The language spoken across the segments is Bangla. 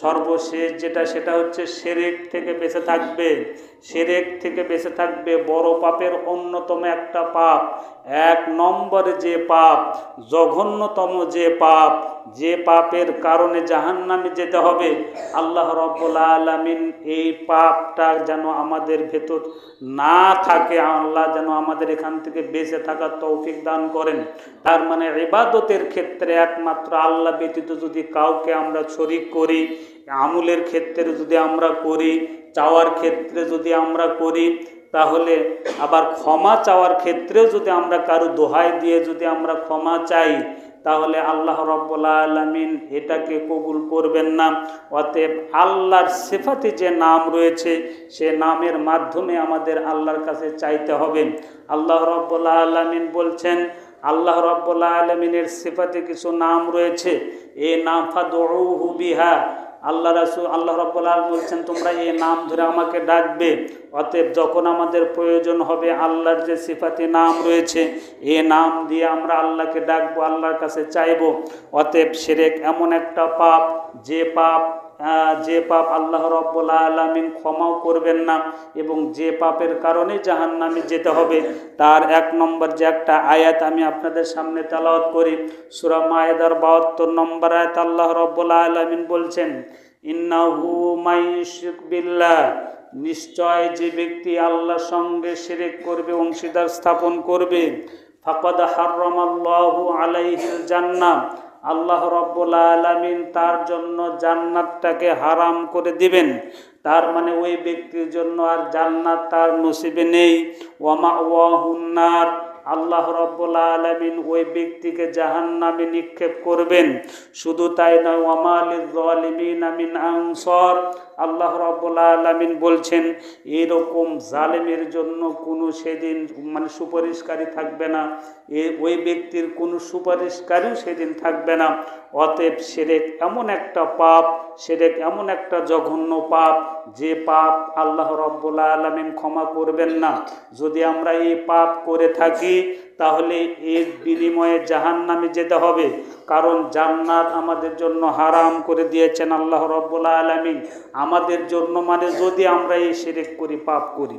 সর্বশেষ যেটা, সেটা হচ্ছে সেরেক থেকে বেঁচে থাকবে। সেরেক থেকে বেঁচে থাকবে বড় পাপের অন্যতম একটা পাপ। এক নম্বরে যে পাপ, জঘন্যতম যে পাপ, যে পাপের কারণে জাহান্নামে যেতে হবে। আল্লাহ রব্বুল আলমিন এই পাপটা যেন আমাদের ভেতর না থাকে, আল্লাহ যেন আমাদের এখান থেকে বেঁচে থাকার তৌফিক দান করেন। তার মানে ইবাদতের ক্ষেত্রে একমাত্র আল্লাহ ব্যতীত যদি কাউকে আমরা শরিক করি আমুলের ক্ষেত্রে যদি আমরা করি, চাওয়ার ক্ষেত্রে যদি আমরা করি, তাহলে আবার ক্ষমা চাওয়ার ক্ষেত্রেও যদি আমরা কারও দোহাই দিয়ে যদি আমরা ক্ষমা চাই, তাহলে আল্লাহ রব্বুল্লা আলমিন এটাকে কবুল করবেন না। অতএব আল্লাহর সেফাতে যে নাম রয়েছে, সে নামের মাধ্যমে আমাদের আল্লাহর কাছে চাইতে হবে। আল্লাহ রব্বুল্লা আলমিন বলছেন, আল্লাহ রব্বুল্লা আলমিনের সেফাতে কিছু নাম রয়েছে। এ নাম ফাদহু বিহা আল্লাহ রাসুল, আল্লাহ রব্বুল্লাহ বলছেন, তোমরা এই নাম ধরে আমাকে ডাকবে। অতএব যখন আমাদের প্রয়োজন হবে আল্লাহর যে সিফাতি নাম রয়েছে, এ নাম দিয়ে আমরা আল্লাহকে ডাকবো, আল্লাহর কাছে চাইব। অতএব সেরেক এমন একটা পাপ, যে পাপ যে পাপ আল্লাহ রব্বুল আলমিন ক্ষমাও করবেন না এবং যে পাপের কারণে জাহান নামে যেতে হবে, তার এক নম্বর যে একটা আয়াত আমি আপনাদের সামনে তেলাওয়াত করি, সুরা মায়েদার বাহাত্তর নম্বর আয়াত আল্লাহ রব্বুল আলমিন বলছেন, ইন্নাহু নিশ্চয় যে ব্যক্তি আল্লাহর সঙ্গে শিরিক করবে, অংশীদার স্থাপন করবে, ফাকাদ হাররামাল্লাহু আলাইহিল জান্নাত আল্লাহ রব্বুল আলমিন তার জন্য জান্নাতটাকে হারাম করে দিবেন। তার মানে ওই ব্যক্তির জন্য আর জান্নাত তার নসিবে নেই। ওয়ামা ওয়াহুন্নার আল্লাহ রব্বুল আলমিন ওই ব্যক্তিকে জাহান নামে নিক্ষেপ করবেন। শুধু তাই নয় ওয়ামালিমিন আমিন আনসর। আল্লাহ রব্বুল আলমিন বলছেন, এরকম জালেমের জন্য কোনো সেদিন মানে সুপারিশকারী থাকবে না। এ, ওই ব্যক্তির কোনো সুপারিশকারীও সেদিন থাকবে না। অতএব সেরেক এমন একটা পাপ, সেরেক এমন একটা জঘন্য পাপ, যে পাপ আল্লাহ রব্বুল আলমিন ক্ষমা করবেন না। যদি আমরা এই পাপ করে থাকি তাহলে এর বিনিময়ে জাহান নামে যেতে হবে। কারণ জান্নাত আমাদের জন্য হারাম করে দিয়েছেন আল্লাহ রব্বুল্লা আলমিন। আমাদের জন্য মানে যদি আমরা এই সেরেক করি, পাপ করি।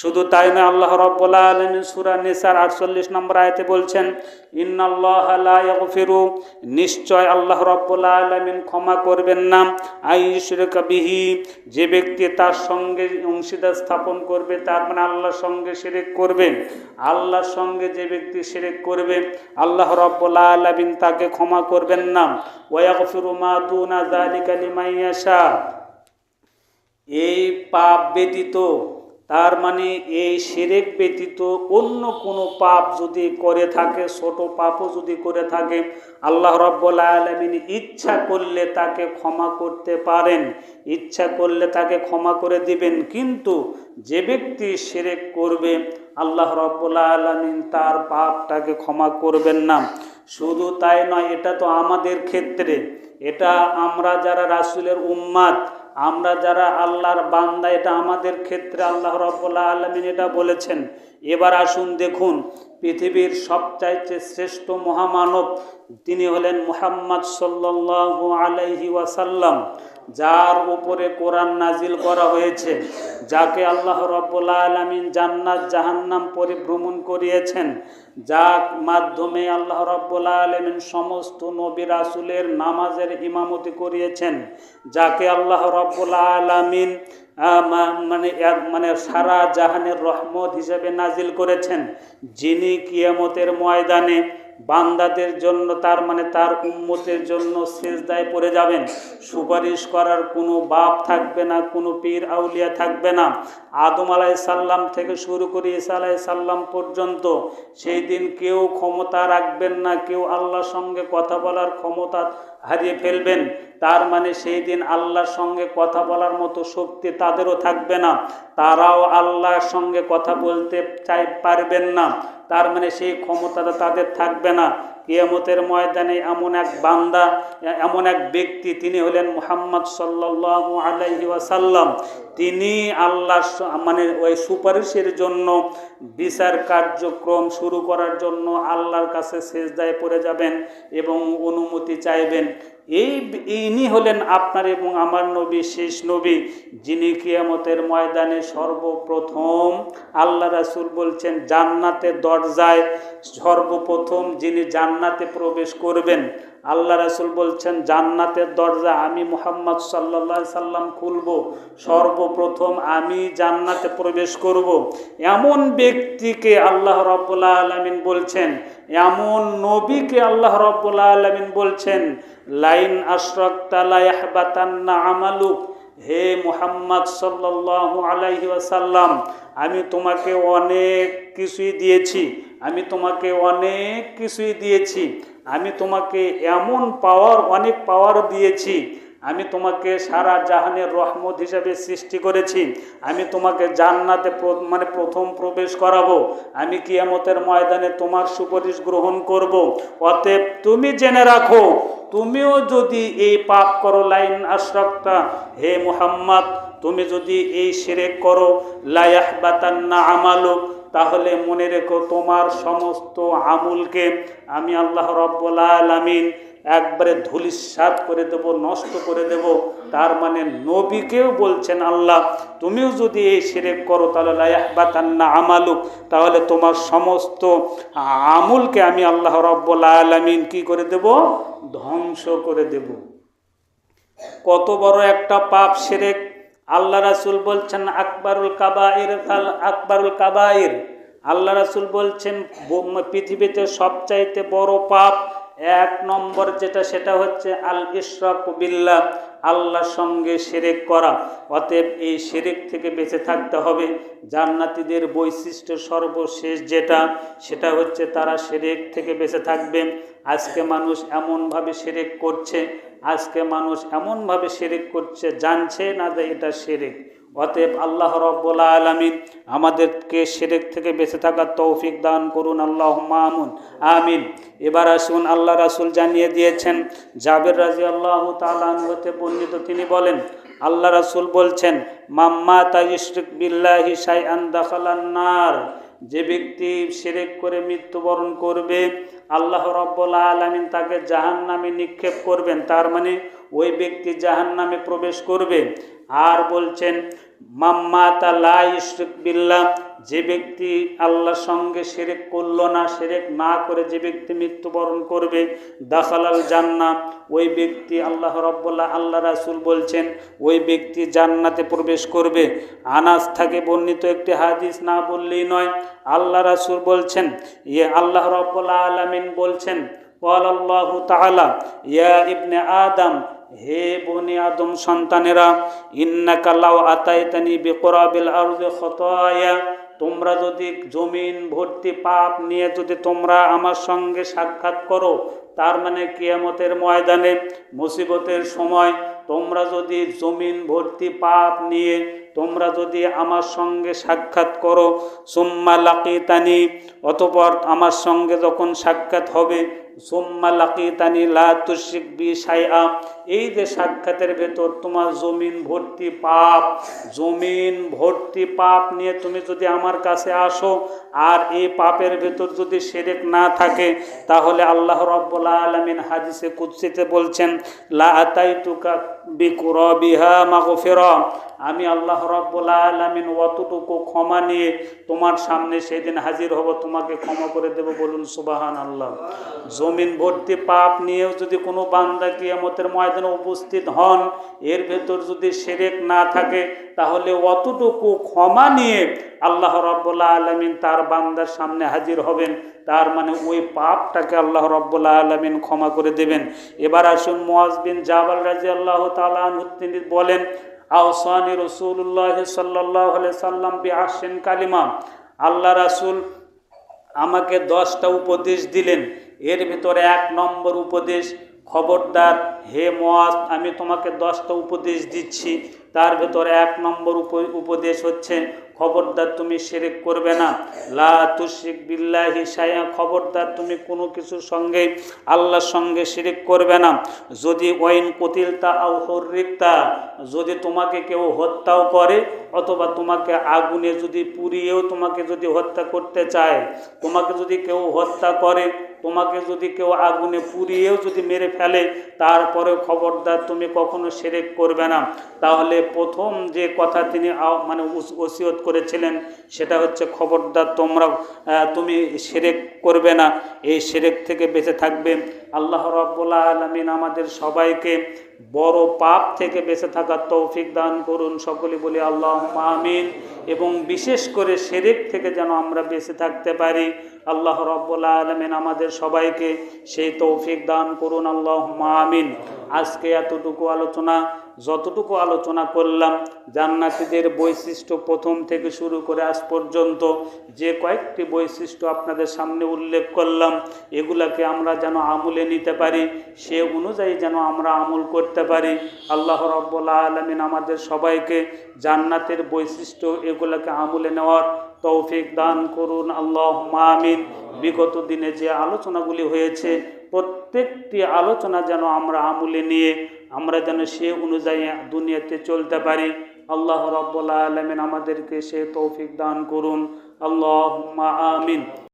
শুধু তাই নয়, আল্লাহ রব্বুল্লা আলমিন সুরা নিসার আটচল্লিশ নম্বর আয়তে বলছেন, ইন্নাল্লাহ ফিরু নিশ্চয় আল্লাহ রব্বুল্লা আলমিন ক্ষমা করবেন না। আইশরেক যে ব্যক্তি তার সঙ্গে অংশীদার স্থাপন করবে, তার মানে আল্লাহর সঙ্গে সেরেক করবে। আল্লাহর সঙ্গে যে ব্যক্তি সেরেক করবে, আল্লাহ রব্বুল্লা আলমিন তাকে ক্ষমা করবেন না। ওয়াগফিরু মা দুনা যালিকা লিমান ইয়াশা। এই পাপ ব্যতীত তার মানে এই সেরেক ব্যতীত অন্য কোনো পাপ যদি করে থাকে, ছোট পাপও যদি করে থাকে, আল্লাহ রব্বুল আলমিন ইচ্ছা করলে তাকে ক্ষমা করতে পারেন, ইচ্ছা করলে তাকে ক্ষমা করে দিবেন। কিন্তু যে ব্যক্তি সেরেক করবে, আল্লাহ রব্বুল আলমিন তার পাপটাকে ক্ষমা করবেন না। শুধু তাই নয়, এটা তো আমাদের ক্ষেত্রে, এটা আমরা যারা রাসুলের উম্মাদ আমরা যারা আল্লাহর বান্দা, এটা আমাদের ক্ষেত্রে আল্লাহ রব্বুল্লাহ আলমিন এটা বলেছেন। এবার আসুন দেখুন, পৃথিবীর সবচাইতে শ্রেষ্ঠ মহামানব তিনি হলেন মোহাম্মদ সাল্লু আলহি ওয়াসাল্লাম। যার উপরে কোরআন নাজিল করা হয়েছে, যাকে আল্লাহ রব্বুল্লা আলমিন জান্নাত, জাহান্নাম পরিভ্রমণ করিয়েছেন, যার মাধ্যমে আল্লাহ রব্বুল্লা আলমিন সমস্ত নবী রাসুলের নামাজের ইমামতি করিয়েছেন, যাকে আল্লাহ রব্বুল্লা আলমিন মানে মানে সারা জাহানের রহমত হিসেবে নাজিল করেছেন, যিনি কিয়ামতের ময়দানে বান্দাদের জন্য, তার মানে তার উম্মতের জন্য সেজদায় পড়ে যাবেন। সুপারিশ করার কোনো বাপ থাকবে না, কোনো পীর আউলিয়া থাকবে না। আদম আলাই সাল্লাম থেকে শুরু করে ইসা আলাই সাল্লাম পর্যন্ত সেই দিন কেউ ক্ষমতা রাখবেন না, কেউ আল্লাহর সঙ্গে কথা বলার ক্ষমতা হারিয়ে ফেলবেন। তার মানে সেই দিন আল্লাহর সঙ্গে কথা বলার মতো শক্তি তাদেরও থাকবে না। তারাও আল্লাহর সঙ্গে কথা বলতে চাই, পারবেন না। তার মানে সেই ক্ষমতাটা তাদের থাকবে না। কিয়ামতের ময়দানে এমন এক বান্দা, এমন এক ব্যক্তি, তিনি হলেন মুহাম্মদ সাল্লাহ আলাইহি ওয়াসাল্লাম। তিনি আল্লাহর স- মানে ওই সুপারিশের জন্য বিচার কার্যক্রম শুরু করার জন্য আল্লাহর কাছে সেজদায় পড়ে যাবেন এবং অনুমতি চাইবেন। এই, ইনি হলেন আপনার এবং আমার নবী, শেষ নবী, যিনি কিয়ামতের ময়দানে সর্বপ্রথম আল্লাহ রাসুল বলছেন জান্নাতের দরজায় সর্বপ্রথম যিনি জান্নাতে প্রবেশ করবেন আল্লাহ রাসুল বলছেন, জান্নাতের দরজা আমি মোহাম্মদ সাল্লা সাল্লাম খুলব, সর্বপ্রথম আমি জান্নাতে প্রবেশ করব। এমন ব্যক্তিকে আল্লাহ রব্বুল্লাহ আলমিন বলছেন, এমন নবীকে আল্লাহ রব্বুল্লাহ আলমিন বলছেন, লাইন আশরক্তালাইহবাতান্না আমালুক। হে মুহাম্মদ সাল্লাল্লাহু আলাইহি ওয়াসাল্লাম, আমি তোমাকে অনেক কিছুই দিয়েছি, আমি তোমাকে অনেক কিছুই দিয়েছি। আমি তোমাকে এমন পাওয়ার অনেক পাওয়ার দিয়েছি। আমি তোমাকে সারা জাহানের রহমত হিসাবে সৃষ্টি করেছি। আমি তোমাকে জান্নাতে মানে প্রথম প্রবেশ করাবো। আমি কিয়ামতের ময়দানে তোমার সুপারিশ গ্রহণ করব। অতএব তুমি জেনে রাখো, তুমিও যদি এই পাপ করো, লাইন আশরাফটা হে মুহাম্মদ, তুমি যদি এই শিরেক করো লায়াহ বাতান্না আমালুক তাহলে মনে রেখো তোমার সমস্ত আমুলকে আমি আল্লাহ রব্বুল আলামিন একবারে ধুলিস্বাদ করে দেব, নষ্ট করে দেব। তার মানে নবীকেও বলছেন, আল্লাহ, তুমিও যদি এই শিরেক করো, তাহলে লায়াহবাতান্না আমালুক। তাহলে তোমার সমস্ত আমুলকে আমি আল্লাহ রব্বুল আলামিন কি করে দেব? ধ্বংস করে দেব। কত বড় একটা পাপ সেরেক আল্লাহ রাসুল বলছেন, আকবরুল কাবাইর কাল, আকবরুল কাবাইর। আল্লাহ রাসুল বলছেন পৃথিবীতে সবচাইতে বড় পাপ এক নম্বর যেটা, সেটা হচ্ছে আল ইশরাক বিল্লাহ, আল্লাহর সঙ্গে সেরেক করা। অতএব এই সেরেক থেকে বেঁচে থাকতে হবে। জান্নাতীদের বৈশিষ্ট্য সর্বশেষ যেটা, সেটা হচ্ছে তারা সেরেক থেকে বেঁচে থাকবে। আজকে মানুষ এমনভাবে সেরেক করছে, আজকে মানুষ এমনভাবে সেরেক করছে, জানছে না যে এটা সেরেক অতএব আল্লাহ রব্বুল আলমিন আমাদেরকে সেরেক থেকে বেঁচে থাকার তৌফিক দান করুন আল্লাহ মামুন আমিন। এবার আসুন আল্লাহ রাসুল জানিয়ে দিয়েছেন, জাবের রাজি আল্লাহ তালান হতে বর্ণিত তিনি বলেন, আল্লাহ রাসুল বলছেন, মাম্মা তাজিশ বিল্লাহি সাই আন্দাখালান্নার যে ব্যক্তি সেরেক করে মৃত্যুবরণ করবে, আল্লাহ রব্বুল আলমিন তাকে জাহান নামে নিক্ষেপ করবেন। তার মানে ওই ব্যক্তি জাহান নামে প্রবেশ করবে। আর বলছেন মাম্মাতা লা ইশরিক বিল্লাহ, যে ব্যক্তি আল্লাহর সঙ্গে সেরেক করল না সেরেক না করে যে ব্যক্তি মৃত্যুবরণ করবে, দাখালাল জান্না ওই ব্যক্তি আল্লাহ রব্বুল্লাহ আল্লাহ রাসুল বলছেন, ওই ব্যক্তি জান্নাতে প্রবেশ করবে। আনাস থাকে বর্ণিত একটি হাদিস না বললেই নয়, আল্লাহ রাসুল বলছেন ইয়ে আল্লাহ রব্বুল্লাহ আলামিন বলছেন ওয়াল্লাহ তালা ইয়া ইবনে আদম হে বনি আদম সন্তানেরা, ইন্নাকা লাউ আতাইতানি বিকরাবিল আরদি খতায়া। তোমরা যদি জমিন ভর্তি পাপ নিয়ে যদি তোমরা আমার সঙ্গে সাক্ষাৎ করো, তার মানে কিয়ামতের ময়দানে, মুসিবতের সময়, তোমরা যদি জমিন ভর্তি পাপ নিয়ে তোমরা যদি আমার সঙ্গে সাক্ষাৎ করো, সুম্মা লাকিতানি, অতপর আমার সঙ্গে যখন সাক্ষাৎ হবে সুম্মা লাকিতানি লা তুশিক বি সাইআ এই যে সাক্ষাতের ভেতর তোমার জমিন ভর্তি পাপ, জমিন ভর্তি পাপ নিয়ে তুমি যদি আমার কাছে আসো, আর এই পাপের ভেতর যদি সেরেক না থাকে, তাহলে আল্লাহ রব্বুল আলমিন হাদিসে কুৎসিতে বলছেন, লা আতাইতুকা বিকুরবিহা মাগফিরা। আমি আল্লাহ রব্বুল আলমিন অতটুকু ক্ষমা নিয়ে তোমার সামনে সেদিন হাজির হব, তোমাকে ক্ষমা করে দেব বলুন সুবাহান আল্লাহ জমিন ভর্তি পাপ নিয়েও যদি কোনো বান্দা কিয়ামতের ময়দানে উপস্থিত হন, এর ভেতর যদি সেরেক না থাকে, তাহলে অতটুকু ক্ষমা নিয়ে আল্লাহ রব্বুল্লাহ আলমিন তার বান্দার সামনে হাজির হবেন। তার মানে ওই পাপটাকে আল্লাহ রব্বুল্লাহ আলমিন ক্ষমা করে দেবেন। এবার আসুন মোয়াজ বিন জাবাল রাজি আল্লাহ তালা বলেন, আওসানি রসুল্লাহ সাল্লাহ সাল্লাম বি আসেন কালিমা। আল্লাহ রাসুল আমাকে দশটা উপদেশ দিলেন। এর ভিতরে এক নম্বর উপদেশ, খবরদার, হে মোয়াজ আমি তোমাকে দশটা উপদেশ দিচ্ছি। তার ভেতরে এক নম্বর উপ- উপদেশ হচ্ছে খবরদার তুমি শিরিক করবে না। লা তুশরিক বিল্লাহি শাইয়া খবরদার তুমি কোনো কিছুর সঙ্গে আল্লাহর সঙ্গে শিরিক করবে না। যদি ওয়াইন কতিলতা আও হরিকতা যদি তোমাকে কেউ হত্যাও করে, অথবা তোমাকে আগুনে যদি পুড়িয়েও তোমাকে যদি হত্যা করতে চায়, তোমাকে যদি কেউ হত্যা করে, তোমাকে যদি কেউ আগুনে পুড়িয়েও যদি মেরে ফেলে তারপরে খবরদার তুমি কখনো সেরেক করবে না। তাহলে প্রথম যে কথা তিনি মানে ওসিয়ত করেছিলেন, সেটা হচ্ছে খবরদার, তোমরা তুমি সেরেক করবে না। এই সেরেক থেকে বেঁচে থাকবে। আল্লাহ রব্বুল্লা আলমিন আমাদের সবাইকে বড় পাপ থেকে বেঁচে থাকার তৌফিক দান করুন। সকলে বলি আল্লাহ আমিন। এবং বিশেষ করে সেরেক থেকে যেন আমরা বেঁচে থাকতে পারি। আল্লাহ রব্বুল্লা আলমিন আমাদের সবাইকে সেই তৌফিক দান করুন। আল্লাহ আমিন। আজকে এতটুকু আলোচনা। যতটুকু আলোচনা করলাম, জান্নাতীদের বৈশিষ্ট্য প্রথম থেকে শুরু করে আজ পর্যন্ত যে কয়েকটি বৈশিষ্ট্য আপনাদের সামনে উল্লেখ করলাম, এগুলাকে আমরা যেন আমলে নিতে পারি, সে অনুযায়ী যেন আমরা আমল করতে পারি। আল্লাহ রব্বুল্লা আলমিন আমাদের সবাইকে জান্নাতের বৈশিষ্ট্য এগুলাকে আমলে নেওয়ার তৌফিক দান করুন আল্লাহ আমিন। বিগত দিনে যে আলোচনাগুলি হয়েছে, প্রত্যেকটি আলোচনা যেন আমরা আমলে নিয়ে আমরা যেন সে অনুযায়ী দুনিয়াতে চলতে পারি। আল্লাহ রব্বুল্লা আলমিন আমাদেরকে সে তৌফিক দান করুন। আল্লাহ আমিন।